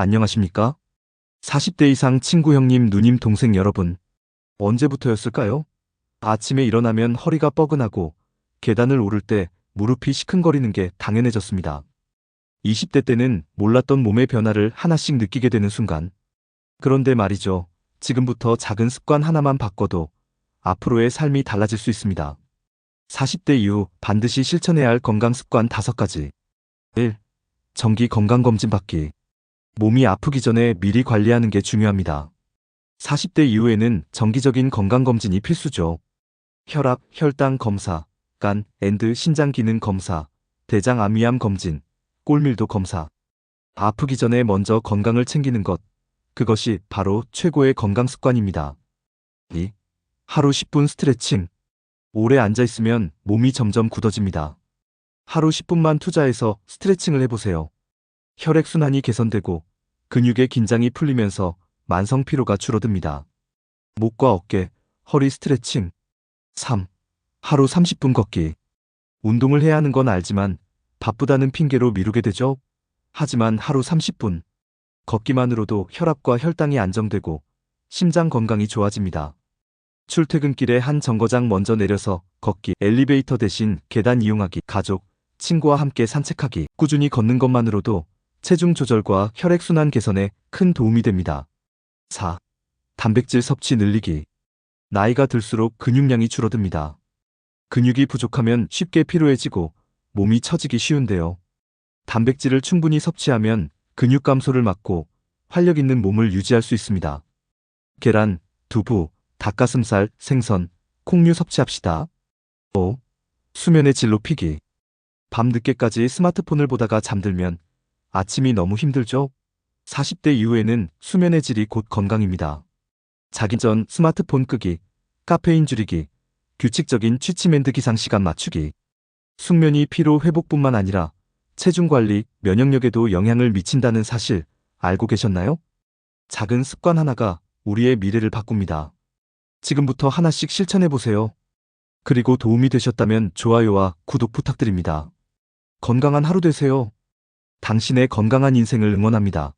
안녕하십니까? 40대 이상 친구 형님, 누님, 동생 여러분. 언제부터였을까요? 아침에 일어나면 허리가 뻐근하고 계단을 오를 때 무릎이 시큰거리는 게 당연해졌습니다. 20대 때는 몰랐던 몸의 변화를 하나씩 느끼게 되는 순간. 그런데 말이죠. 지금부터 작은 습관 하나만 바꿔도 앞으로의 삶이 달라질 수 있습니다. 40대 이후 반드시 실천해야 할 건강 습관 5가지. 1. 정기 건강검진 받기. 몸이 아프기 전에 미리 관리하는 게 중요합니다. 40대 이후에는 정기적인 건강검진이 필수죠. 혈압, 혈당 검사, 간, 앤드 신장 기능 검사, 대장 암위암 검진, 꼴밀도 검사. 아프기 전에 먼저 건강을 챙기는 것. 그것이 바로 최고의 건강 습관입니다. 2. 하루 10분 스트레칭. 오래 앉아 있으면 몸이 점점 굳어집니다. 하루 10분만 투자해서 스트레칭을 해보세요. 혈액순환이 개선되고 근육의 긴장이 풀리면서 만성 피로가 줄어듭니다. 목과 어깨, 허리 스트레칭. 3. 하루 30분 걷기. 운동을 해야 하는 건 알지만 바쁘다는 핑계로 미루게 되죠. 하지만 하루 30분. 걷기만으로도 혈압과 혈당이 안정되고 심장 건강이 좋아집니다. 출퇴근길에 한 정거장 먼저 내려서 걷기, 엘리베이터 대신 계단 이용하기, 가족, 친구와 함께 산책하기, 꾸준히 걷는 것만으로도 체중 조절과 혈액순환 개선에 큰 도움이 됩니다. 4. 단백질 섭취 늘리기. 나이가 들수록 근육량이 줄어듭니다. 근육이 부족하면 쉽게 피로해지고 몸이 처지기 쉬운데요. 단백질을 충분히 섭취하면 근육 감소를 막고 활력 있는 몸을 유지할 수 있습니다. 계란, 두부, 닭가슴살, 생선, 콩류 섭취합시다. 5. 수면의 질 높이기. 밤 늦게까지 스마트폰을 보다가 잠들면 아침이 너무 힘들죠? 40대 이후에는 수면의 질이 곧 건강입니다. 자기 전 스마트폰 끄기, 카페인 줄이기, 규칙적인 취침앤드 기상 시간 맞추기. 숙면이 피로 회복뿐만 아니라 체중 관리, 면역력에도 영향을 미친다는 사실 알고 계셨나요? 작은 습관 하나가 우리의 미래를 바꿉니다. 지금부터 하나씩 실천해 보세요. 그리고 도움이 되셨다면 좋아요와 구독 부탁드립니다. 건강한 하루 되세요. 당신의 건강한 인생을 응원합니다.